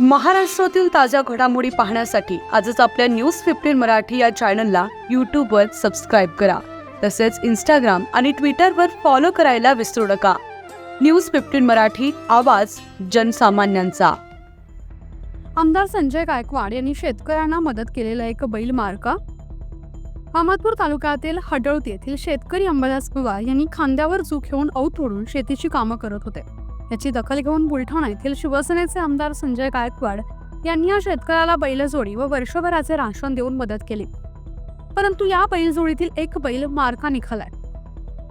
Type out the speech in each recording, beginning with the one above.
महाराष्ट्रातील ताज्या घडामोडी पाहण्यासाठी आजच आपल्या न्यूज फिफ्टीन मराठी या चॅनलला यूट्यूबवर सबस्क्राईब करा. तसेच इंस्टाग्राम आणि ट्विटरवर फॉलो करायला विसरू नका. न्यूज फिफ्टीन मराठी आवाज जनसामान्यांचा. आमदार संजय गायकवाड यांनी शेतकऱ्यांना मदत केलेला एक बैल मार्का अहमदपूर तालुक्यातील हडळत येथील शेतकरी अंबादास पवार यांनी खांद्यावर चूक घेऊन औत ओढून शेतीची कामं करत होते. याची दखल घेऊन बुलढाणा येथील शिवसेनेचे आमदार संजय गायकवाड यांनी या शेतकऱ्याला बैलजोडी व वर्षभराचे राशन देऊन मदत केली. परंतु या बैलजोडीतील एक बैल मारका निघालाय.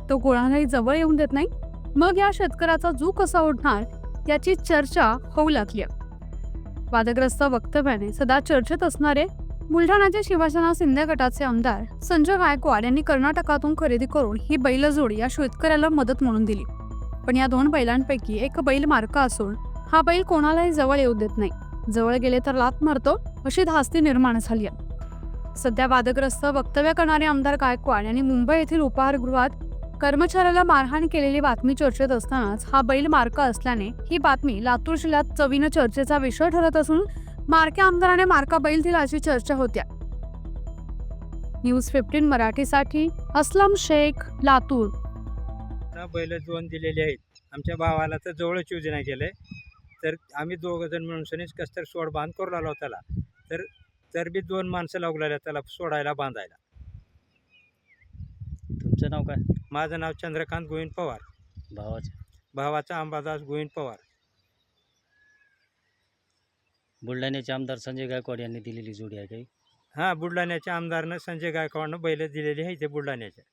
तो कोणालाही जवळ येऊन देत नाही. मग या शेतकऱ्याचा जू कसा ओढणार याची चर्चा होऊ लागली. वादग्रस्त वक्तव्याने सदा चर्चेत असणारे बुलढाण्याचे शिवसेना शिंदे गटाचे आमदार संजय गायकवाड यांनी कर्नाटकातून खरेदी करून ही बैलजोडी या शेतकऱ्याला मदत म्हणून दिली. पण या दोन बैलांपैकी एक बैल मार्का असून हा बैल कोणालाही जवळ येऊ देत नाही. जवळ गेले तर लात मारतो अशी धास्ती निर्माण झाली आहे. सध्या वादग्रस्त वक्तव्य करणारे आमदार गायकवाड यांनी मुंबई येथील उपहारगृहात कर्मचाऱ्याला मारहाण केलेली बातमी चर्चेत असतानाच हा बैल मार्का असल्याने ही बातमी लातूर जिल्ह्यात चवीनं चर्चेचा विषय ठरत असून मार्के आमदाराने मार्का बैल दिला अशी चर्चा होत्या. न्यूज फिफ्टीन मराठीसाठी अस्लम शेख लातूर. आता बैल दोन दिलेले आहेत. आमच्या भावाला तर जवळच योजना केलं तर आम्ही दोघं जण मिळून सनीच कस तर सोड बांध करू लागलो त्याला. तर तर बी दोन माणसं लागलेल्या त्याला सोडायला बांधायला. तुमचं नाव काय? माझं नाव चंद्रकांत गोविंद पवार. भावाचं? भावाचा अंबादास गोविंद पवार. बुलढाण्याचे आमदार संजय गायकवाड यांनी दिलेली जोडी आहे काही? हां बुलढाण्याच्या आमदारनं संजय गायकवाडनं बैल दिलेली आहे ते बुलढाण्याच्या